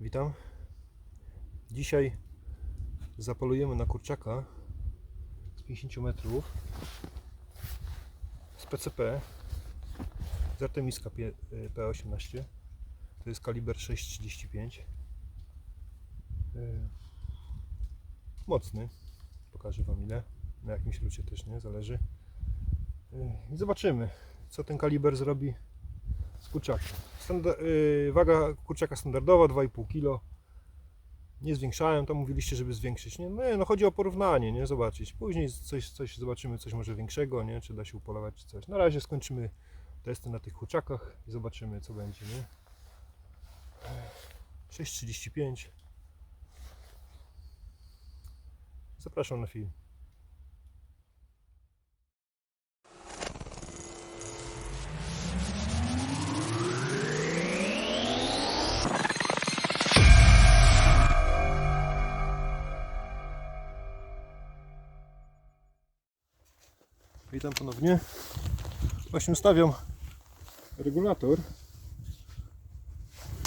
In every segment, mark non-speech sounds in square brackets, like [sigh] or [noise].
Witam. Dzisiaj zapolujemy na kurczaka z 50 metrów z PCP z Artemiska P- P18. To jest kaliber 6,35. Yy, Mocny. Pokażę Wam ile. Na jakimś lucie też nie zależy. Yy, I zobaczymy, co ten kaliber zrobi z kurczakiem. Yy, waga kurczaka standardowa 2,5 kg. Nie zwiększałem, tam mówiliście, żeby zwiększyć. Nie, no, no chodzi o porównanie, nie? Zobaczyć. Później coś, coś zobaczymy, coś może większego, nie? Czy da się upolować, czy coś. Na razie skończymy testy na tych kurczakach i zobaczymy, co będzie, nie? 6,35. Zapraszam na film. Witam ponownie. Właśnie ustawiam regulator.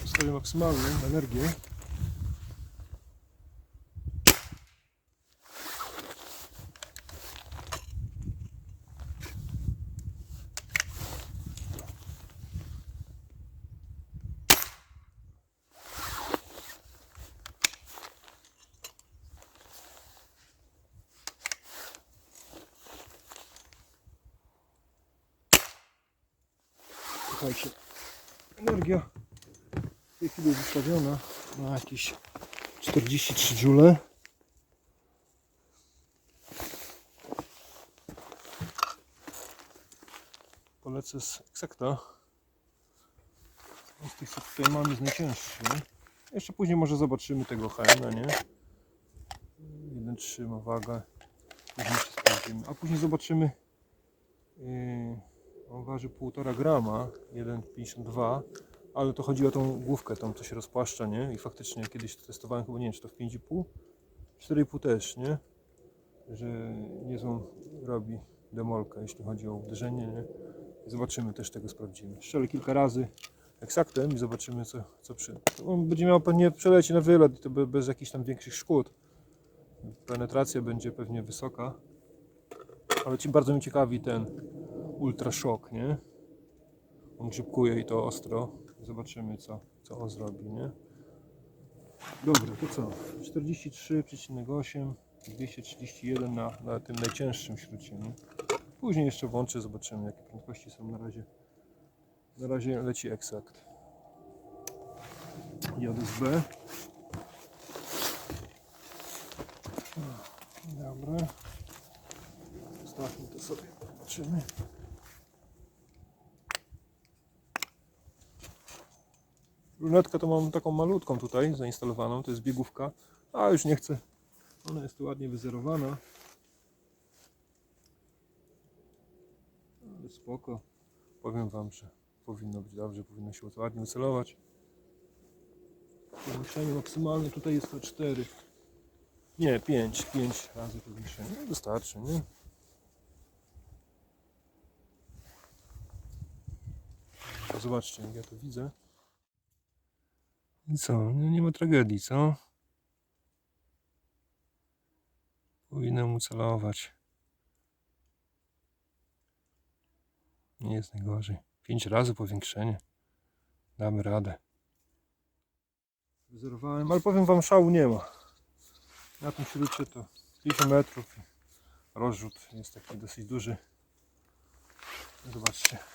Ustawię maksymalną energię. Słuchajcie, energia w tej chwili jest ustawiona na jakieś 43 joule. Polecę z Exacta. Z tych co tutaj mam jest najcięższy. Jeszcze później może zobaczymy tego HN, nie? 1,3 ma wagę. Później sprawdzimy. A później zobaczymy yy, on waży 1,5 grama, 1,52, ale to chodzi o tą główkę, tą co się rozpłaszcza, nie? I faktycznie kiedyś to testowałem, chyba nie wiem, czy to w 5,5, 4,5 też, nie? Że niezłą robi demolkę, jeśli chodzi o uderzenie, nie? Zobaczymy, też tego sprawdzimy. Strzelę kilka razy eksaktem i zobaczymy, co, co przy... On będzie miał pewnie przeleci na wylot, i to be- bez jakichś tam większych szkód. Penetracja będzie pewnie wysoka. Ale ci bardzo mi ciekawi ten Ultra Shock, nie? On grzybkuje i to ostro. Zobaczymy co, co on zrobi, nie? Dobra, to co? 43,8 231 na, na tym najcięższym śrucie, nie? Później jeszcze włączę, zobaczymy jakie prędkości są na razie. Na razie leci Exact. Jadę z B. Dobra. Zostawmy to sobie, zobaczymy. Lunetkę to mam taką malutką tutaj zainstalowaną, to jest biegówka, a już nie chcę. Ona jest tu ładnie wyzerowana. Ale spoko. Powiem Wam, że powinno być dobrze, powinno się ładnie wycelować. Powiększenie maksymalne tutaj jest to 4. Nie, 5, 5 razy powiększenie. No, wystarczy, nie? Zobaczcie, jak ja to widzę. I co? No nie ma tragedii, co? Powinnam ucelować. Nie jest najgorzej. Pięć razy powiększenie. Damy radę. Wyzerowałem, ale powiem wam, szału nie ma. Na tym śrucie to 50 metrów. Rozrzut jest taki dosyć duży. Zobaczcie.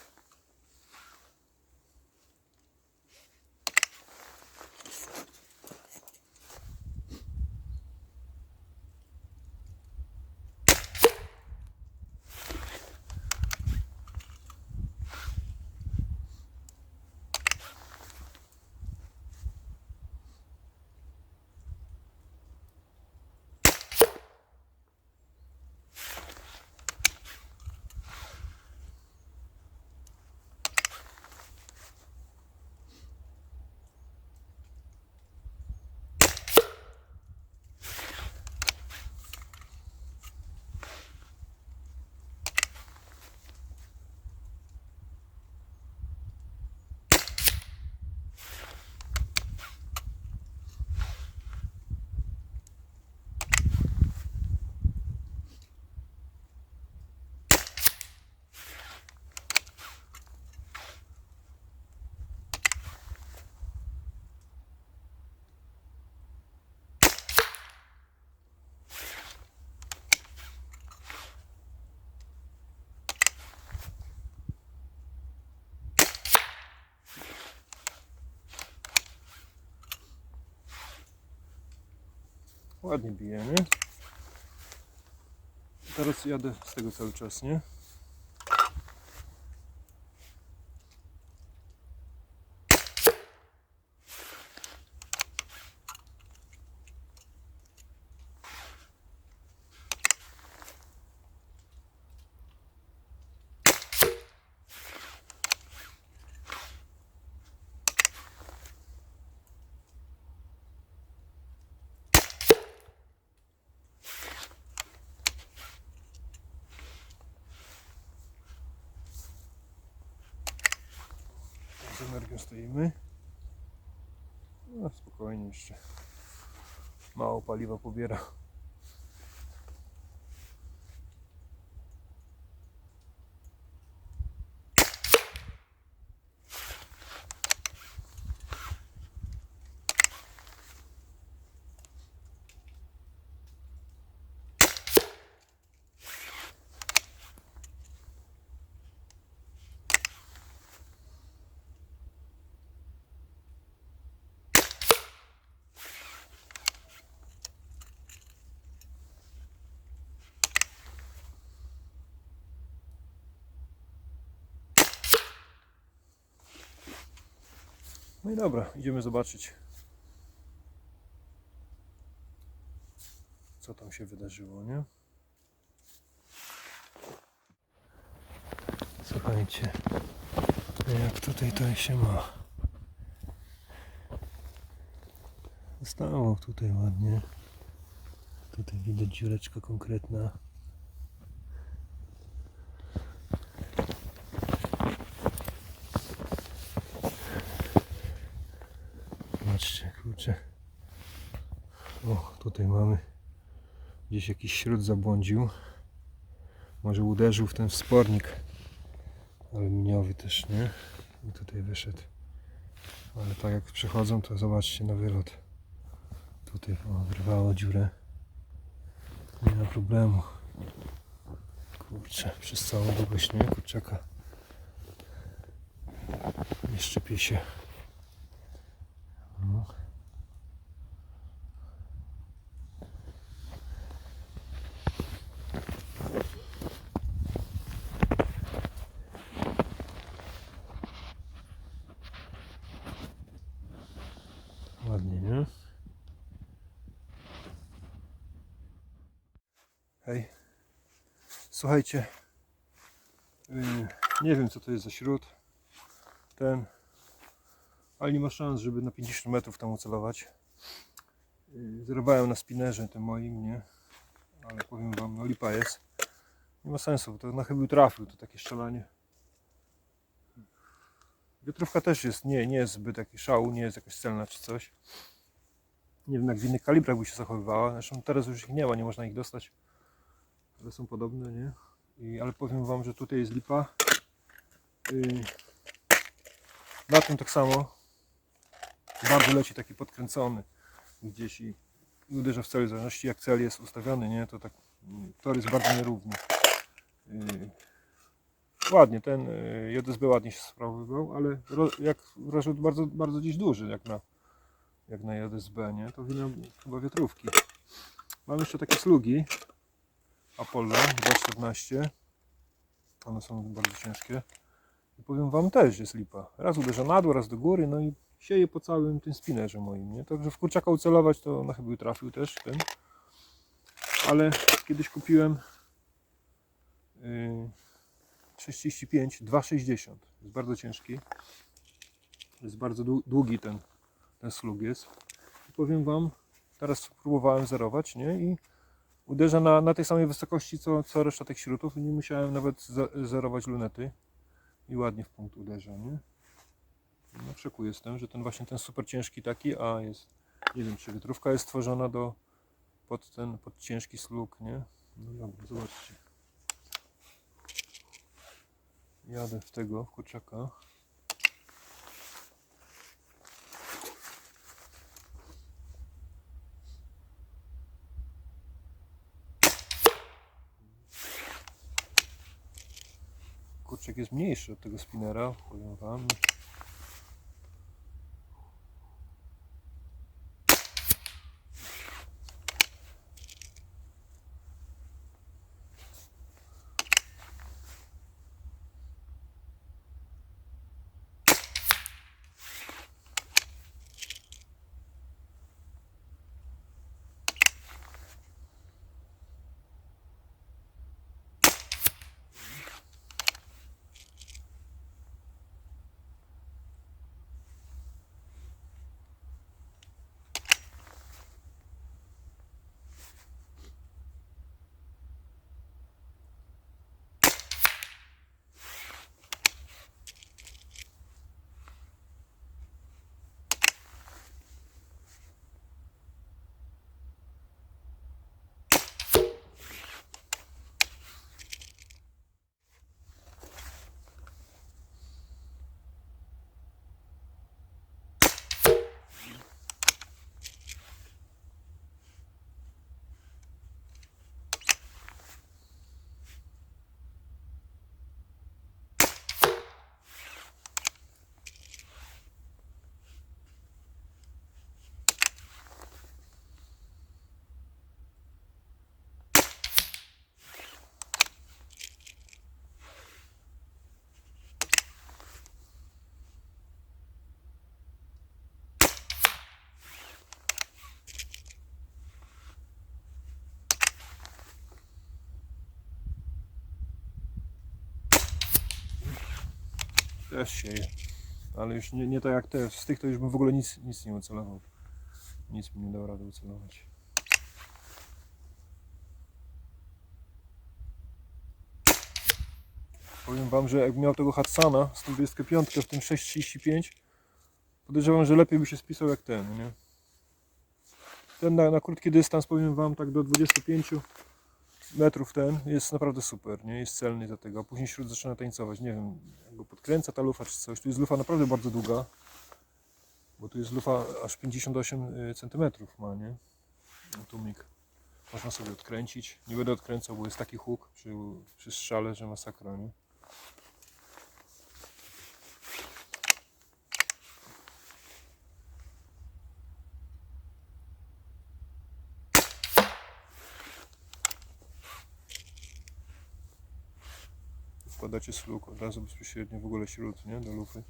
Ładnie bije, nie? Teraz jadę z tego cały czas, nie? Energią stoimy. No spokojnie jeszcze. Mało paliwa pobiera. No i dobra, idziemy zobaczyć. Co tam się wydarzyło, nie? Słuchajcie, jak tutaj to się ma. Zostało tutaj ładnie. Tutaj widać dziureczka konkretna. Zobaczcie, kurczę. O, tutaj mamy gdzieś jakiś śród zabłądził. Może uderzył w ten wspornik aluminiowy też, nie? I tutaj wyszedł. Ale tak jak przechodzą, to zobaczcie na wylot. Tutaj wyrwało dziurę. Nie ma problemu. Kurczę, przez całą długość nie kurczaka. Nie szczypie się. No. Ładnie, nie? Hej. Słuchajcie. Yy, nie wiem co to jest za śród. Ten. Ale nie ma szans, żeby na 50 metrów tam ucelować. Yy, Zerwałem na spinnerze tym moim, nie? Ale powiem wam, no lipa jest. Nie ma sensu, to na chybił trafił, to takie strzelanie. Wiatrówka też jest, nie, nie jest zbyt taki szału, nie jest jakaś celna czy coś. Nie wiem jak w innych kalibrach by się zachowywała. Zresztą teraz już ich nie ma, nie można ich dostać. Ale są podobne, nie? I, ale powiem wam, że tutaj jest lipa. Yy, na tym tak samo. Bardzo leci taki podkręcony gdzieś i, uderza w cel, w zależności jak cel jest ustawiony, nie? To tak tor jest bardzo nierówny. Ładnie, ten yy, JSB ładnie się sprawował, ale ro, jak rozrzut bardzo, bardzo dziś duży, jak na, jak na JSB, nie? To wina chyba wiatrówki. Mam jeszcze takie slugi Apollo 214. One są bardzo ciężkie. I powiem wam też jest lipa. Raz uderza na dół, raz do góry, no i sieje po całym tym spinnerze moim, nie? Także w kurczaka ucelować to na chyba trafił też ten. Ale kiedyś kupiłem yy, 35, 2,60. Jest bardzo ciężki. Jest bardzo dłu- długi ten, ten slug jest. I powiem wam, teraz próbowałem zerować, nie? I uderza na, na tej samej wysokości co, co reszta tych śrutów nie musiałem nawet ze- zerować lunety. I ładnie w punkt uderza, nie? No w szoku jestem, że ten właśnie ten super ciężki taki, a jest, nie wiem czy wiatrówka jest stworzona do, pod ten, pod ciężki slug, nie? No dobra, zobaczcie. Jadę w tego, w kurczaka. Kurczak jest mniejszy od tego spinnera, powiem wam. Też sieje. Ale już nie, nie tak jak te. Z tych to już bym w ogóle nic, nic nie ucelował. Nic mi nie dał rady ucelować. Powiem wam, że jakbym miał tego Hatsana z tym 25 w tym 6.35 podejrzewam, że lepiej by się spisał jak ten, nie? Ten na, na krótki dystans powiem wam tak do 25 metrów ten jest naprawdę super, nie? Jest celny do tego, później śród zaczyna tańcować, nie wiem, go podkręca ta lufa czy coś. Tu jest lufa naprawdę bardzo długa, bo tu jest lufa aż 58 cm ma, nie? Tumik. Można sobie odkręcić. Nie będę odkręcał, bo jest taki huk przy, przy strzale, że masakra, nie? Wkładacie sluk od razu bezpośrednio w ogóle śród, nie? Do lufy.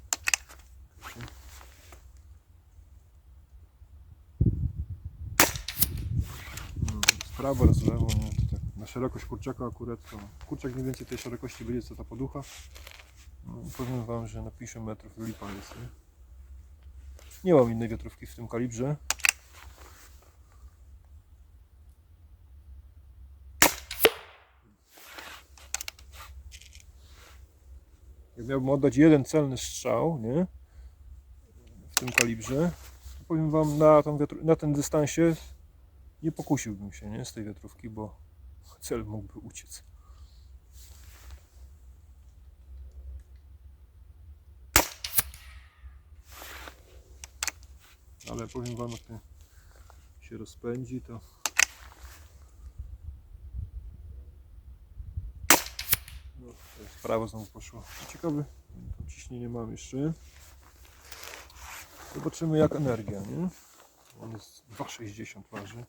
No, Sprawa raz w lewo, nie? To tak na szerokość kurczaka akurat to kurczak mniej więcej tej szerokości będzie co ta poducha. No, powiem wam, że na 50 metrów lipa jest, nie? Nie mam innej wiatrówki w tym kalibrze. Jak miałbym oddać jeden celny strzał, nie? W tym kalibrze, to powiem wam na, tą wiatr- na ten dystansie nie pokusiłbym się, nie? Z tej wiatrówki, bo cel mógłby uciec. Ale powiem wam, jak się rozpędzi, to No, to jest prawo znowu poszło. Ciekawy, tam ciśnienie mam jeszcze. Zobaczymy jak energia, nie? On jest 2,60 waży.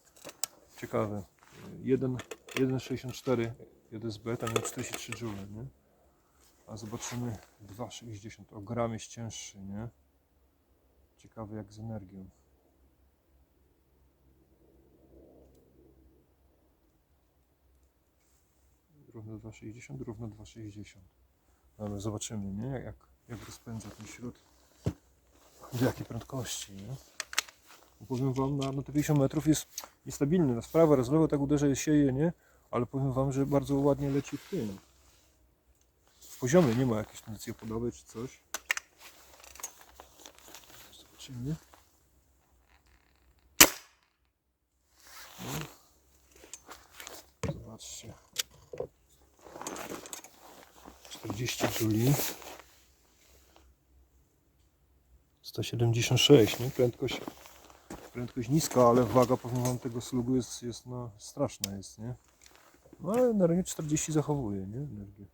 Ciekawe. 1 1,64 JSB, tam jest 43 Joule, nie? A zobaczymy 2,60. O gram jest cięższy, nie? Ciekawe jak z energią. Równo 2,60, równo 2,60. Ale zobaczymy, nie? Jak, jak rozpędza ten śród. Do jakiej prędkości, nie? Powiem wam, na, na te 50 metrów jest niestabilny. Na sprawę rozlewu tak uderza sieje, nie? Ale powiem wam, że bardzo ładnie leci w tym. W poziomie nie ma jakiejś tendencji opodowej czy coś. Zobaczymy. No. Zobaczcie. 40 juli. 176, nie? Prędkość, prędkość niska, ale waga powiem wam tego slugu jest, jest no, straszna jest, nie? No ale na rynku 40 zachowuje, nie? Energię.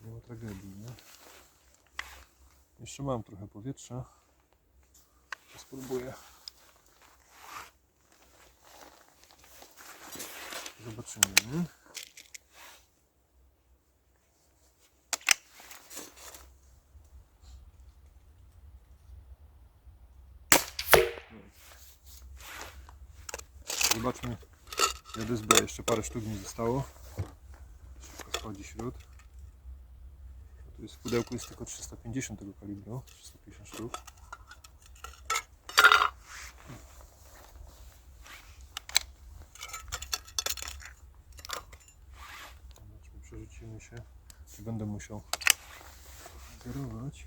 Nie ma tragedii, nie? Jeszcze mam trochę powietrza. Spróbuję. Zobaczymy, nie? Zobaczmy JSB, jeszcze parę sztuk mi zostało. Szybko schodzi śród. Tu jest w pudełku jest tylko 350 tego kalibru, 350 sztuk. Zobaczmy, przerzucimy się. Będę musiał kierować.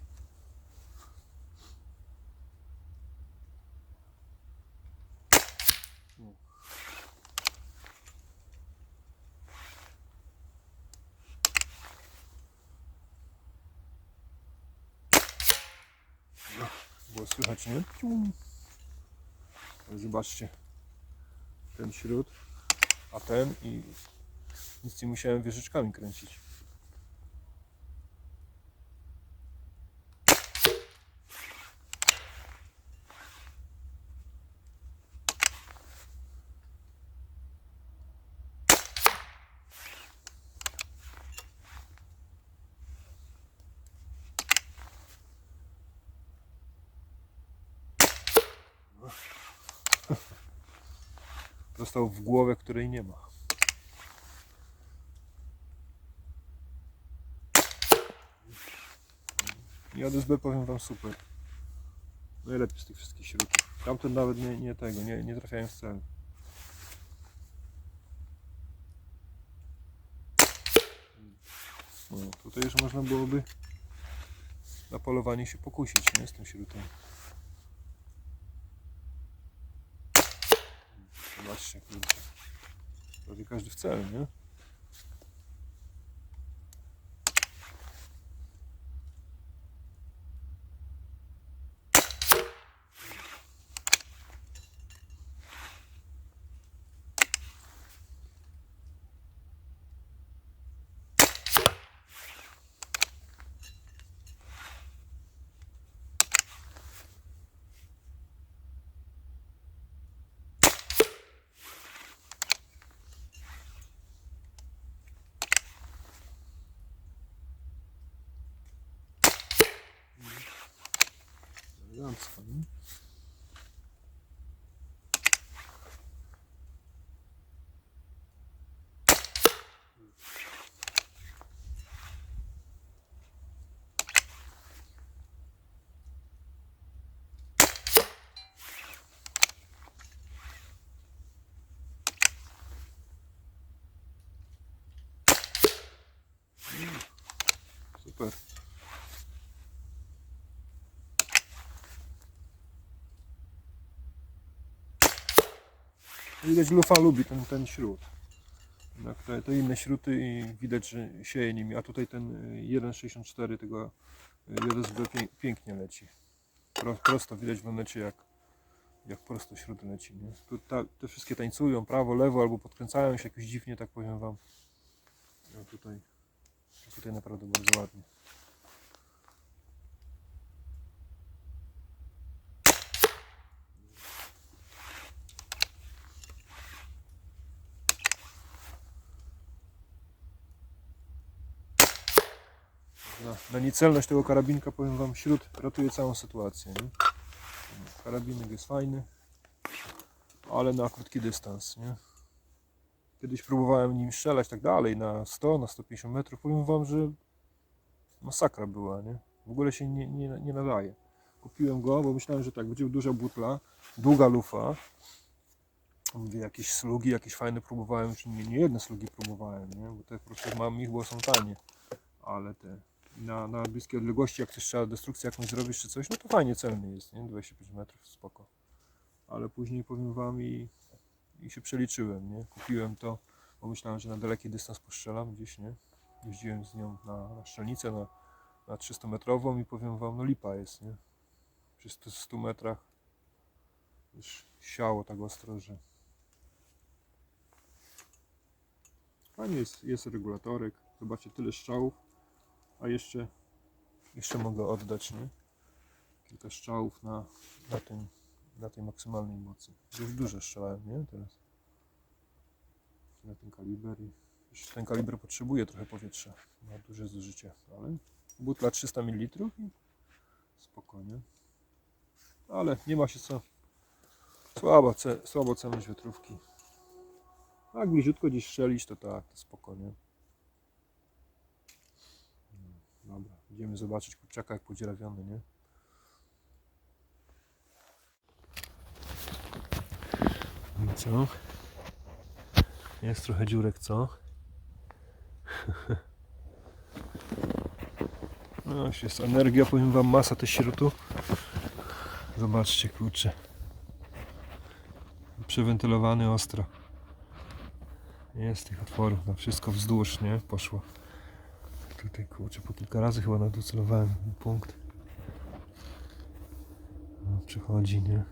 Było słychać, nie? Zobaczcie. Ten śród, a ten i nic nie musiałem wieżyczkami kręcić. Dostał w głowę, której nie ma. I ODSB powiem wam super. Najlepiej z tych wszystkich śrutów. Tamten nawet nie, nie tego, nie, nie trafiają w cel. No, tutaj już można byłoby na polowanie się pokusić, nie? Z tym śrutem. Zobaczcie, kurczę. Prawie każdy w cel, nie? Elegancko, nie? Super. Widać lufa lubi ten, ten. Jak te, te inne śruty i widać, że sieje nimi, a tutaj ten y, 1.64 tego y, JSB pię, pięknie leci. Pro, prosto widać w necie jak, jak prosto śrut leci. Nie? Tu ta, te wszystkie tańcują prawo, lewo albo podkręcają się jakoś dziwnie, tak powiem wam. A tutaj, tutaj naprawdę bardzo ładnie. Na, na niecelność tego karabinka powiem wam śród ratuje całą sytuację. Nie? Karabinek jest fajny, ale na krótki dystans. Nie? Kiedyś próbowałem nim strzelać tak dalej na 100, na 150 metrów. Powiem wam, że masakra była. Nie? W ogóle się nie, nie, nie nadaje. Kupiłem go, bo myślałem, że tak, będzie duża butla, długa lufa. Mówię, jakieś slugi, jakieś fajne próbowałem, już nie, nie jedne slugi próbowałem, nie? bo te po prostu mam ich, bo są tanie ale te na, na bliskie odległości, jak coś trzeba destrukcję jakąś zrobić czy coś, no to fajnie celny jest, nie? 25 metrów, spoko. Ale później powiem wam i, i się przeliczyłem, nie? Kupiłem to, bo myślałem, że na daleki dystans postrzelam gdzieś, nie? Jeździłem z nią na, na strzelnicę, na, na 300 metrową i powiem wam, no lipa jest, nie? Przy 100, 100 metrach już siało tak ostro, że fajnie jest, jest regulatorek, zobaczcie, tyle strzałów, a jeszcze, jeszcze mogę oddać, nie? Kilka strzałów na, na, tym, na tej maksymalnej mocy. Już duże strzelałem, nie? Teraz. Na ten kaliber ten kaliber potrzebuje trochę powietrza. Ma duże zużycie, ale butla 300 ml i spokojnie. Ale nie ma się co słabo, ce, słabo celność wiatrówki. Jak bliziutko gdzieś strzelić, to tak, to spokojnie. Dobra, idziemy zobaczyć kurczaka jak podzierawiony, nie? No I co? Jest trochę dziurek, co? [laughs] No, jest energia, powiem wam, masa też śrutu. Zobaczcie, kurczę. Przewentylowany ostro. Jest tych otworów na wszystko wzdłuż, nie? Poszło. Tutaj kurczę, po kilka razy chyba nadocelowałem punkt. No, przychodzi, nie?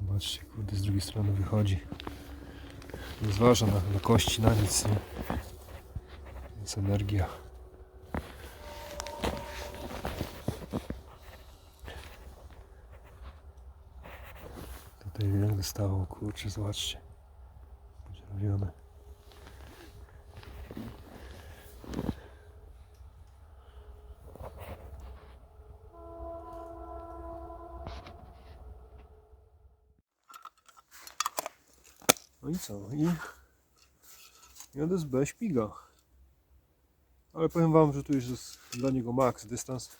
Zobaczcie, kurde, z drugiej strony wychodzi. Nie zważa na, na kości, na nic, nie? Jest energia. Tutaj jak dostało, kurczę, zobaczcie. No i co? I JSB śpiga. Ale powiem wam, że tu już jest dla niego maks dystans.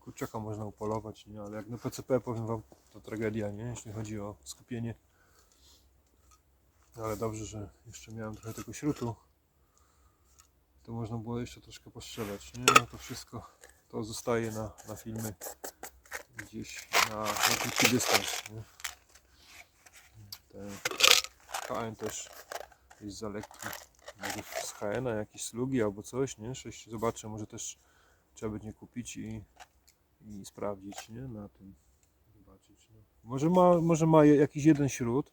kurczaka można upolować, nie? Ale jak na PCP powiem wam, to tragedia, nie? Jeśli chodzi o skupienie. Ale dobrze, że jeszcze miałem trochę tego śrutu. To można było jeszcze troszkę postrzelać, nie? No to wszystko to zostaje na, na filmy gdzieś na, na krótki dystans, nie? Ten KN też jest za lekki. Może z HN jakieś slugi albo coś, nie? 6 zobaczę, może też trzeba będzie kupić i, i sprawdzić, nie? Na tym zobaczyć. No. Może ma, może ma jakiś jeden śród,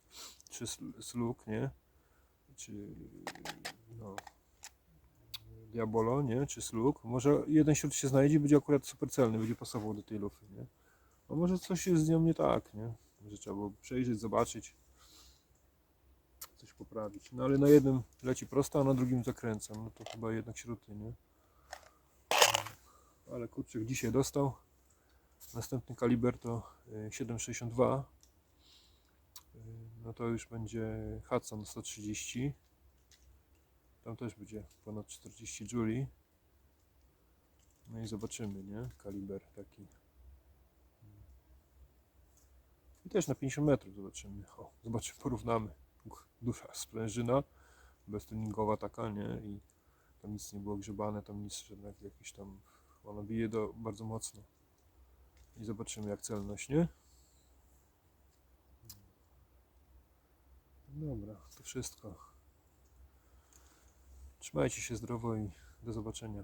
czy sl- slug, nie? Czy no Diabolo, nie? Czy slug. Może jeden śród się znajdzie będzie akurat super celny, będzie pasował do tej lufy, nie? A może coś jest z nią nie tak, nie? Może trzeba było przejrzeć, zobaczyć poprawić. No ale na jednym leci prosto, a na drugim zakręcam. No to chyba jednak śruty, nie? Ale kurczak dzisiaj dostał. Następny kaliber to y, 7,62. Y, No to już będzie Hudson 130. Tam też będzie ponad 40 Juli. No i zobaczymy, nie? Kaliber taki. I też na 50 metrów zobaczymy. O, zobaczymy, porównamy. Duża sprężyna, beztuningowa taka, nie? I tam nic nie było grzebane, tam nic, żadnych jakieś tam... Ona bije do, bardzo mocno. I zobaczymy jak celność, nie? Dobra, to wszystko. Trzymajcie się zdrowo i do zobaczenia.